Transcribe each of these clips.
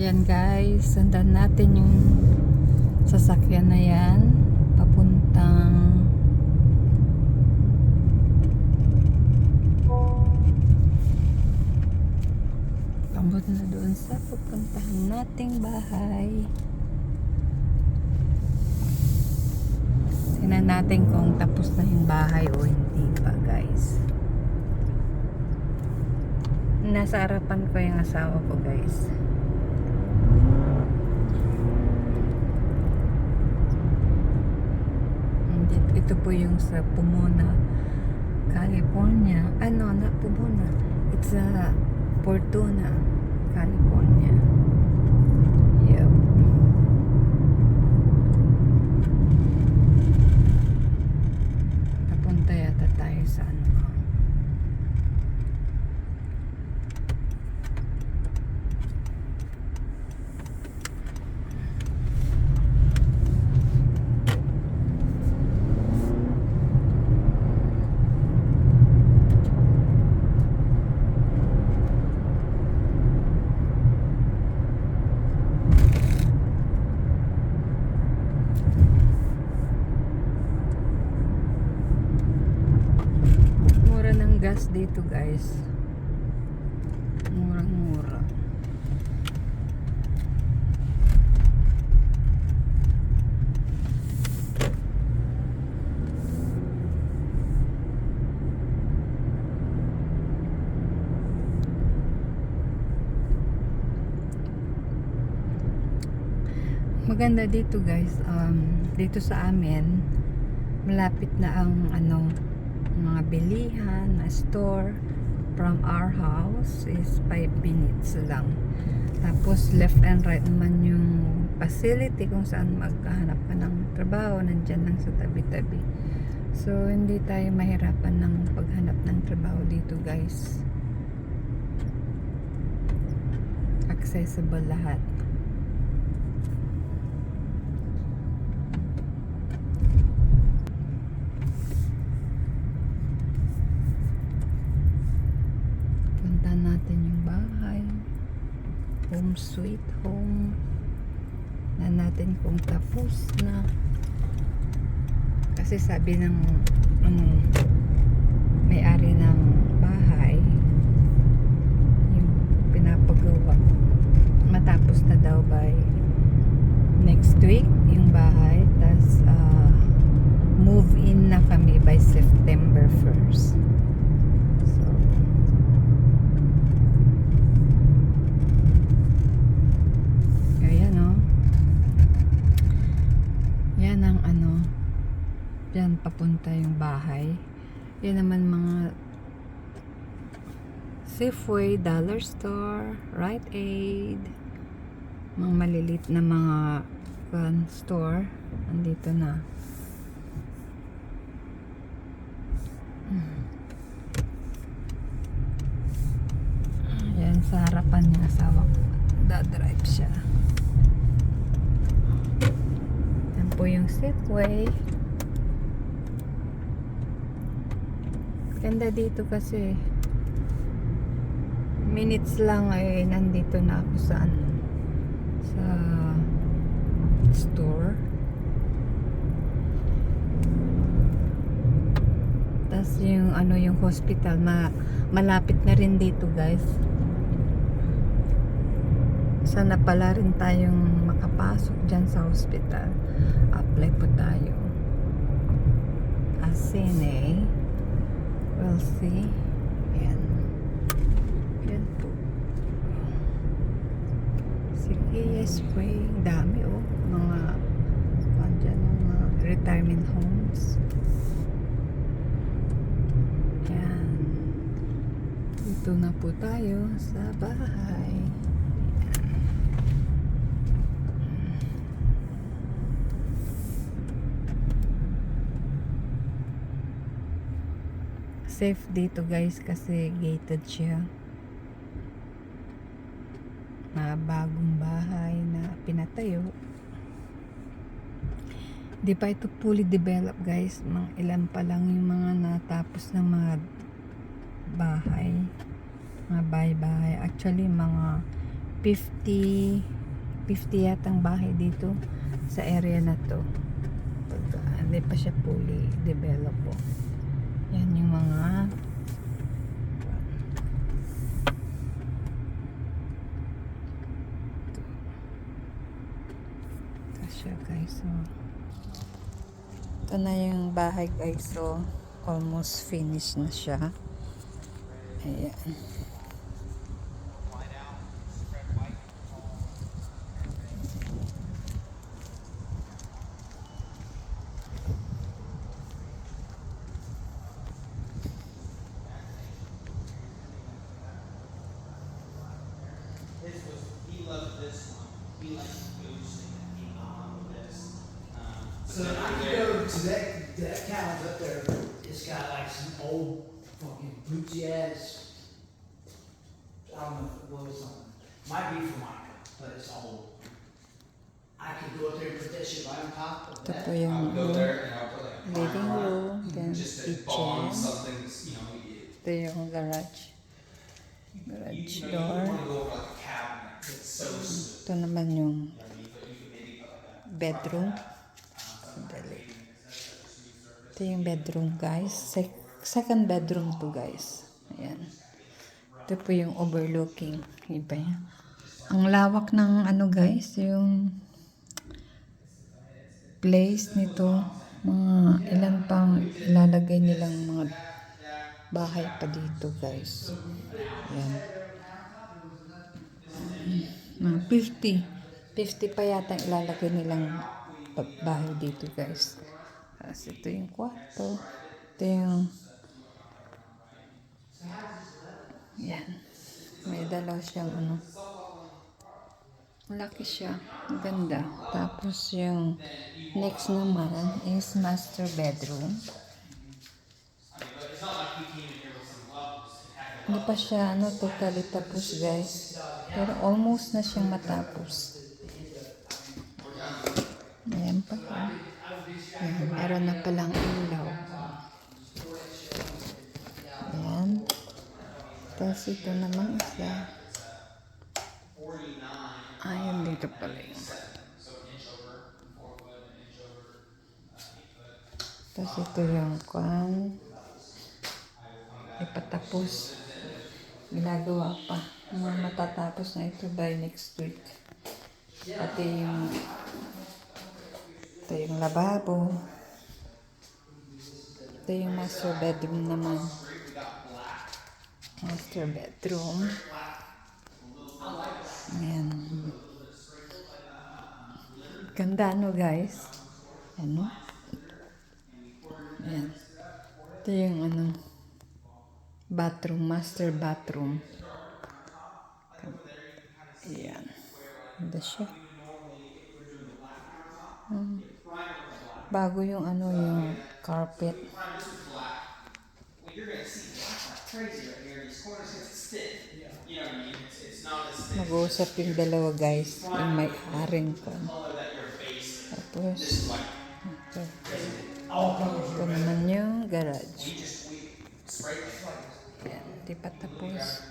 Ayan guys, sundan natin yung sasakyan na yan. Papuntang Pambot na doon sa pupuntahan nating bahay. Tingnan natin kung tapos na yung bahay o hindi pa guys. Nasa harapan ko yung asawa ko guys. Hindi, ito po yung sa Pomona, California. Ano, na Pomona. It's a Fortuna, California. Yep. Papunta yata tayo sa ano. Mura ng gas dito guys. Murang mura. Maganda dito guys. Um, dito sa amin, malapit na ang ano, mga bilihan, na store from our house is 5 minutes lang. Tapos left and right naman yung facility kung saan maghahanap ka ng trabaho, nandyan lang sa tabi-tabi. So, hindi tayo mahirapan ng paghanap ng trabaho dito guys. Accessible lahat. Punta natin yung bahay. Home sweet home. Na natin kung tapos na. Kasi sabi ng ano, may-ari ng bahay, yung pinapagawa, matapos na daw by next week yung bahay. Tapos ah, move in na kami by September 1st. So, Ayan o. Yan ang ano. Yung bahay. Yan naman mga Safeway, Dollar Store, Rite Aid, mga malilit na mga kan store. Andito na. Yan sa harapan ng asawa ko. Da-drive siya. Yan po yung Safeway. Ganda dito kasi minutes lang ay nandito na ako sa ano sa store. Tapos yung ano yung hospital ma malapit na rin dito guys. Sana pala rin tayong makapasok dyan sa hospital. Apply po tayo. Asene. We'll see. Ayan. Ayan po. Sige, yes, spray. Dami oh. Mga, andyan, mga retirement homes. Ayan. Dito na po tayo sa bahay. Safe dito guys kasi gated siya. Mga bagong bahay na pinatayo. Di pa ito fully developed guys. Mga ilan pa lang yung mga natapos ng mga bahay. Mga bahay-bahay. Actually, mga 50 50 yatang bahay dito sa area na to. Pag, ah, hindi pa siya fully develop po. Yan yung mga siya guys. So, ito na yung bahay guys. So, almost finished na siya. Ayan. To that, that cabin up there, it's got like some old fucking booty ass. I don't know what was on, might be Formica, but it's old. I could go up there and put that shit right on top of Ito that. I would go there and I would put like a living room, it, then just to bond kitchen. something, you know, you, Ito yung garage. you, Garage you know, you door. don't wanna go over like a cabinet that's so smooth. Ito naman yung You know, Ito yung bedroom guys. Sec- second bedroom to guys. Ayan. Ito po yung overlooking. Iba yan. Ang lawak ng ano guys, yung place nito. Mga ilan pang ilalagay nilang mga bahay pa dito guys. Ayan. Mga 50. 50 pa yata ilalagay nilang ba- bahay dito guys. Tapos ito yung kwarto. Ito yung... Yan. May dalaw siyang ano. Malaki siya. Ganda. Tapos yung next naman is master bedroom. Hindi pa siya ano, totally tapos guys. Pero almost na siyang matapos. Ayan pa po. Ayan, meron na palang ilaw. Ayan. Tapos ito naman isa. Ayun dito pala yung. Tapos ito yung kwan. Ipatapos. Ginagawa pa. Mga matatapos na ito by next week. Pati yung lababo. Ito yung master bedroom naman. Master bedroom. Ayan. Ganda no guys. Ano? Ayan. Ito yung ano bathroom, master bathroom. Ayan. Ganda siya. Hmm. Bago yung ano yung carpet. Well, you're gonna see black like crazy right here. These corners get stiff. You know what I mean? It's, it's not as thick. Mag-uusap yung dalawa guys. Yung may aring ko. Tapos, ito. Ito naman yung garage. Ayan. Di pa tapos.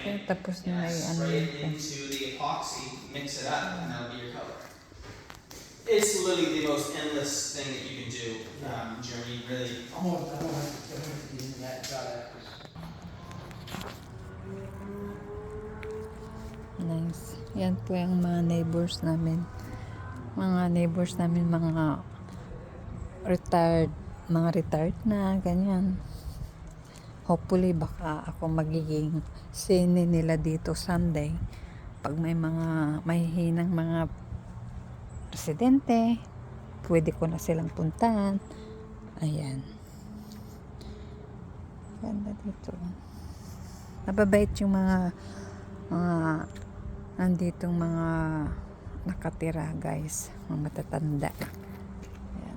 Ayan, tapos na may ano Spray It's literally the most endless thing that you can do. Um, Jeremy, really. I'm gonna, I'm gonna I'm gonna have to get into that. 'cause Nice. Yan po yung mga neighbors namin. Mga neighbors namin, mga retired, mga retired na, ganyan. Hopefully, baka ako magiging sine nila dito someday. Pag may mga mahihinang mga presidente, pwede ko na silang puntahan. Ayan. Ganda dito. Nababait yung mga mga nanditong mga nakatira guys mga matatanda Ayan.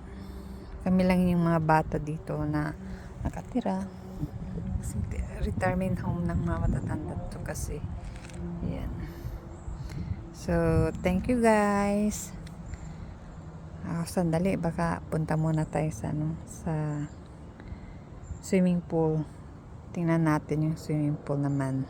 kami lang yung mga bata dito na nakatira kasi retirement home ng mga matatanda to kasi Ayan. so thank you guys Ah, sandali baka punta muna tayo sa ano sa swimming pool. Tingnan natin yung swimming pool naman